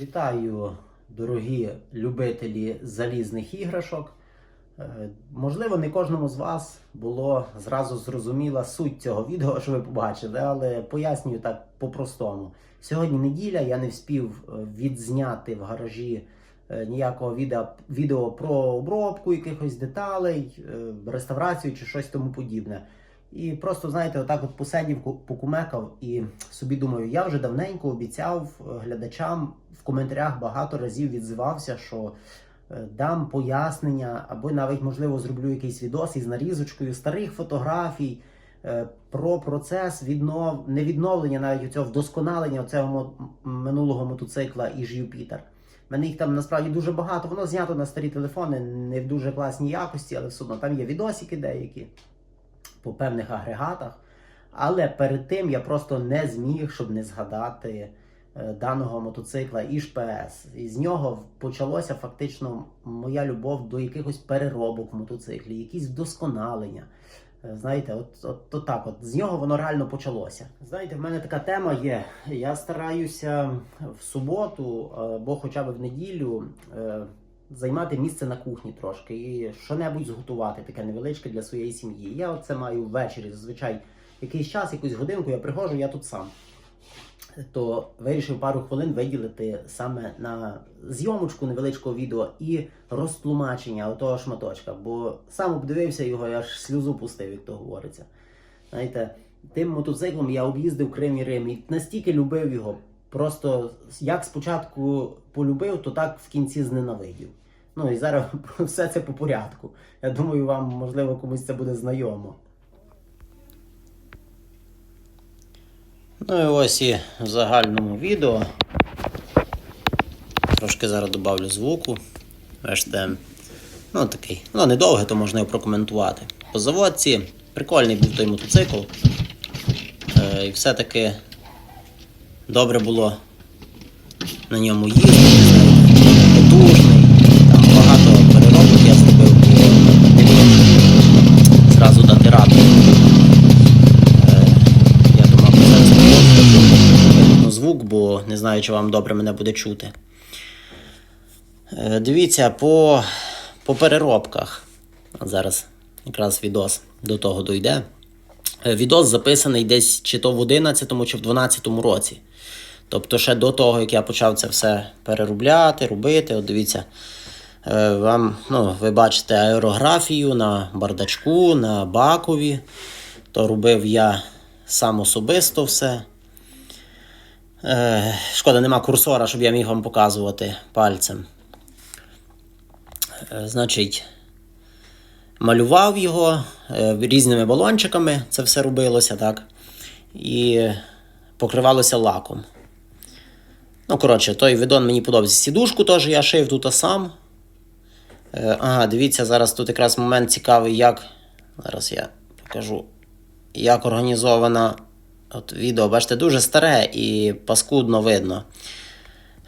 Вітаю, дорогі любителі залізних іграшок. Е, Можливо, не кожному з вас було зразу зрозуміла суть цього відео, що ви побачили, але пояснюю так по-простому. Сьогодні неділя, я не вспів е, відзняти в гаражі е, ніякого відео, відео про обробку якихось деталей, реставрацію чи щось тому подібне. І просто, знаєте, отак от посидів, ку- покумекав і собі думаю, я вже давненько обіцяв е, глядачам в коментарях багато разів відзивався, що е, дам пояснення, або навіть, можливо, зроблю якийсь відос із нарізочкою старих фотографій е, про процес віднов... не відновлення, навіть цього вдосконалення цього минулого мотоцикла Іж Юпітер. У мене їх там насправді дуже багато. Воно знято на старі телефони, не в дуже класній якості, але все одно там є відосики деякі по певних агрегатах. Але перед тим я просто не зміг, щоб не згадати е, даного мотоцикла ПС. І з нього почалося фактично моя любов до якихось переробок в мотоциклі, якісь вдосконалення. Е, Знаєте, от, от, от так, от з нього воно реально почалося. Знаєте, в мене така тема є. Я стараюся в суботу або хоча б в неділю е, займати місце на кухні трошки і що-небудь зготувати таке невеличке для своєї сім'ї. Я оце маю ввечері зазвичай якийсь час, якусь годинку, я приходжу, я тут сам. То вирішив пару хвилин виділити саме на зйомочку невеличкого відео і розтлумачення того шматочка, бо сам обдивився його, я аж сльозу пустив, як то говориться. Знаєте, тим мотоциклом я об'їздив Крим і Рим і настільки любив його. Просто як спочатку полюбив, то так в кінці зненавидів. Ну і зараз все це по порядку. Я думаю, вам можливо комусь це буде знайомо. Ну і ось і в загальному відео. Трошки зараз додавлю звуку. Бачите, ну такий. Ну, недовге, то можна його прокоментувати. По заводці прикольний був той мотоцикл. Е, і все-таки добре було на ньому їздити. Звук, бо не знаю, чи вам добре мене буде чути. Е, Дивіться, по, по переробках. Зараз якраз відос до того дойде. Е, Відос записаний десь чи то в 11 чи в 12 році. Тобто, ще до того, як я почав це все переробляти, робити. От дивіться, е, вам, ну, ви бачите аерографію на бардачку, на бакові. То робив я сам особисто все. Е, шкода, нема курсора, щоб я міг вам показувати пальцем. Е, значить, малював його е, різними балончиками, це все робилося, так. І покривалося лаком. Ну, коротше, той відон мені подобається. Сідушку теж я шив тут сам. Ага, дивіться, зараз тут якраз момент цікавий, як. Зараз я покажу, як організована от відео. Бачите, дуже старе і паскудно видно.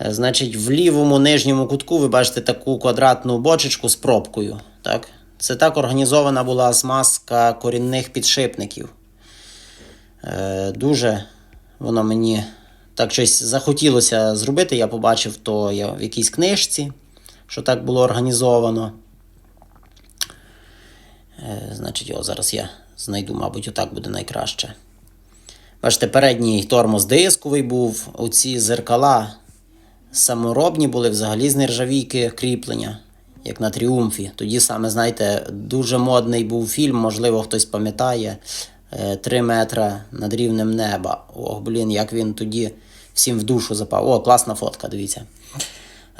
Е, Значить, в лівому нижньому кутку ви бачите таку квадратну бочечку з пробкою. Так? Це так організована була смазка корінних підшипників. Е, дуже воно мені так щось захотілося зробити. Я побачив то в якійсь книжці, що так було організовано. Е, значить, о, зараз я знайду, мабуть, отак буде найкраще. Бачите, передній тормоз дисковий був. Оці зеркала саморобні були взагалі з нержавійки кріплення, як на тріумфі. Тоді саме, знаєте, дуже модний був фільм, можливо, хтось пам'ятає. е, Три метра над рівнем неба. Ох, блін, як він тоді всім в душу запав. О, класна фотка, дивіться.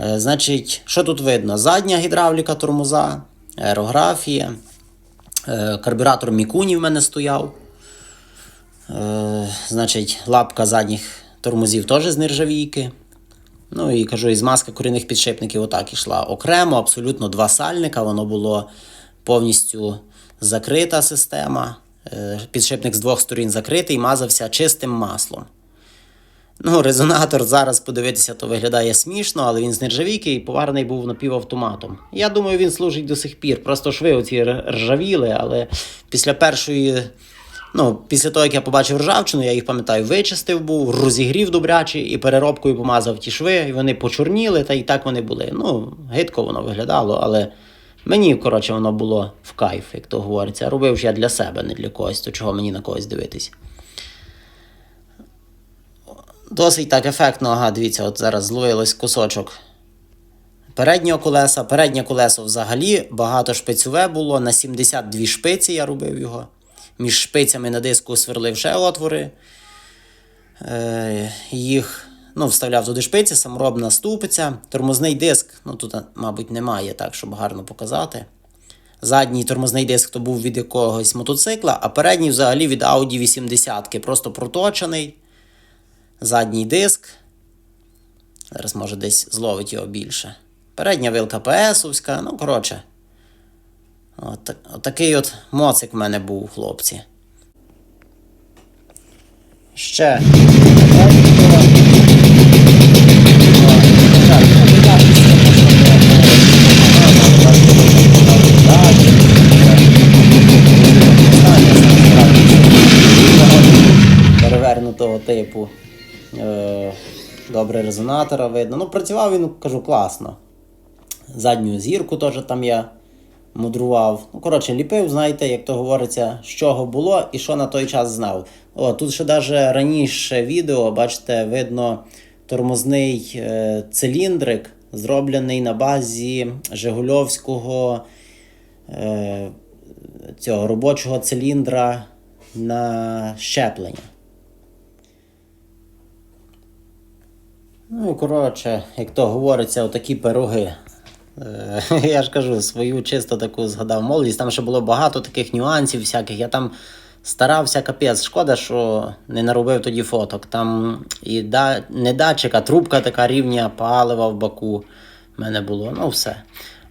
Е, Значить, що тут видно? Задня гідравліка тормоза, аерографія, е, карбюратор Мікуні в мене стояв. Е, Значить, лапка задніх тормозів теж з нержавійки. Ну і кажу, і змазка корінних підшипників отак ішла. Окремо, абсолютно два сальника. Воно було повністю закрита система. Е, Підшипник з двох сторін закритий, мазався чистим маслом. Ну, резонатор зараз подивитися, то виглядає смішно, але він з нержавійки і поварений був напівавтоматом. Я думаю, він служить до сих пір. Просто шви оці ржавіли, але після першої Ну, після того, як я побачив ржавчину, я їх пам'ятаю, вичистив був, розігрів добряче і переробкою помазав ті шви, і вони почорніли, та і так вони були. Ну, гидко воно виглядало, але мені, коротше, воно було в кайф, як то говориться. Робив ж я для себе, не для когось, то чого мені на когось дивитись. Досить так ефектно, ага, дивіться, от зараз зловилось кусочок переднього колеса. Переднє колесо взагалі багато шпицьове було. На 72 шпиці я робив його. Між шпицями на диску сверлив ще отвори. Е, їх ну, вставляв туди шпиці, саморобна ступиця. Тормозний диск, ну тут, мабуть, немає так, щоб гарно показати. Задній тормозний диск то був від якогось мотоцикла, а передній взагалі від Audi 80 просто проточений. Задній диск. Зараз, може, десь зловить його більше. Передня вилка ПСовська, ну, коротше. От, от такий от моцик в мене був, хлопці. Ще. Перевернутого типу. Е, Добре резонатора видно. Ну, працював він, кажу, класно. Задню зірку теж там я мудрував. Ну, коротше, ліпив, знаєте, як то говориться, з чого було і що на той час знав. О, тут ще навіть раніше відео, бачите, видно тормозний е, циліндрик, зроблений на базі Жигульовського е, цього робочого циліндра на щеплення. Ну коротше, як то говориться, отакі пироги. Е, Я ж кажу, свою чисто таку згадав молодість. Там ще було багато таких нюансів всяких. Я там старався капець. Шкода, що не наробив тоді фоток. Там і да, не датчик, а трубка така рівня палива в баку в мене було. Ну все.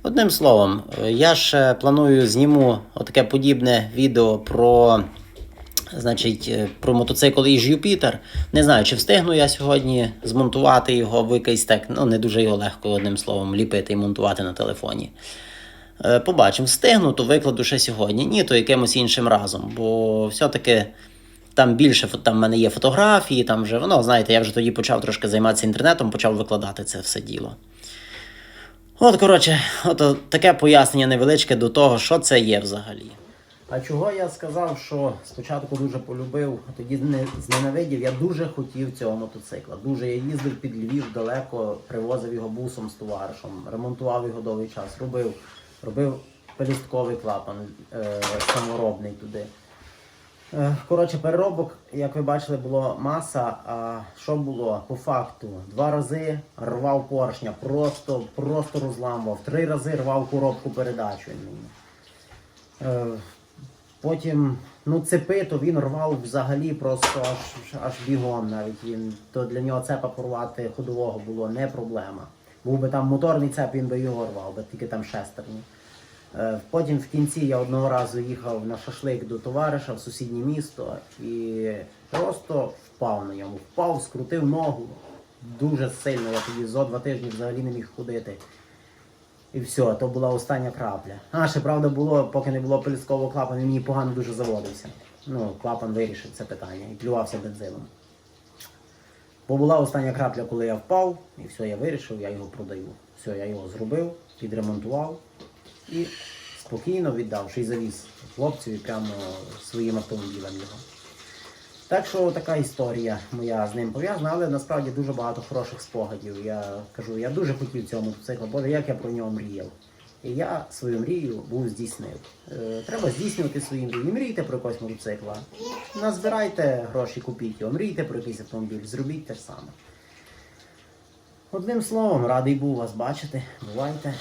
Одним словом, е, я ще планую зніму отаке подібне відео про. Значить, е, про мотоцикл із Юпітер. Не знаю, чи встигну я сьогодні змонтувати його в якийсь так, ну не дуже його легко, одним словом, ліпити і монтувати на телефоні. Е, Побачимо, встигну, то викладу ще сьогодні. Ні, то якимось іншим разом. Бо все-таки там більше там в мене є фотографії, там вже воно, знаєте, я вже тоді почав трошки займатися інтернетом, почав викладати це все діло. От, коротше, от таке пояснення невеличке до того, що це є взагалі. А чого я сказав, що спочатку дуже полюбив, а тоді не зненавидів, я дуже хотів цього мотоцикла. Дуже я їздив під Львів далеко, привозив його бусом з товаришем, ремонтував його довгий час, робив, робив пелюстковий клапан е, саморобний туди. Е, Коротше, переробок, як ви бачили, було маса. А що було по факту? Два рази рвав поршня, просто, просто розламував. Три рази рвав коробку передач. Е, Потім, ну, цепи, то він рвав взагалі просто аж, аж бігом навіть. Він, то для нього цепа порвати ходового було не проблема. Був би там моторний цеп, він би його рвав, би тільки там шестерні. Е, Потім в кінці я одного разу їхав на шашлик до товариша в сусіднє місто і просто впав на ньому. Впав, скрутив ногу дуже сильно. Я тоді зо два тижні взагалі не міг ходити. І все, то була остання крапля. А, ще правда було, поки не було пелюсткового клапана, він мені погано дуже заводився. Ну, клапан вирішив це питання і плювався бензином. Бо була остання крапля, коли я впав, і все, я вирішив, я його продаю. Все, я його зробив, підремонтував і спокійно віддав, ще й завіз хлопцеві прямо своїм автомобілем його. Так що така історія моя з ним пов'язана, але насправді дуже багато хороших спогадів. Я кажу, я дуже хотів цього мотоцикла, боже, як я про нього мріяв. І я свою мрію був здійснив. Е, треба здійснювати свої мрії. Не мрійте про якогось мотоцикла. Назбирайте гроші, купіть його, мрійте про якийсь автомобіль, зробіть те ж саме. Одним словом, радий був вас бачити. Бувайте.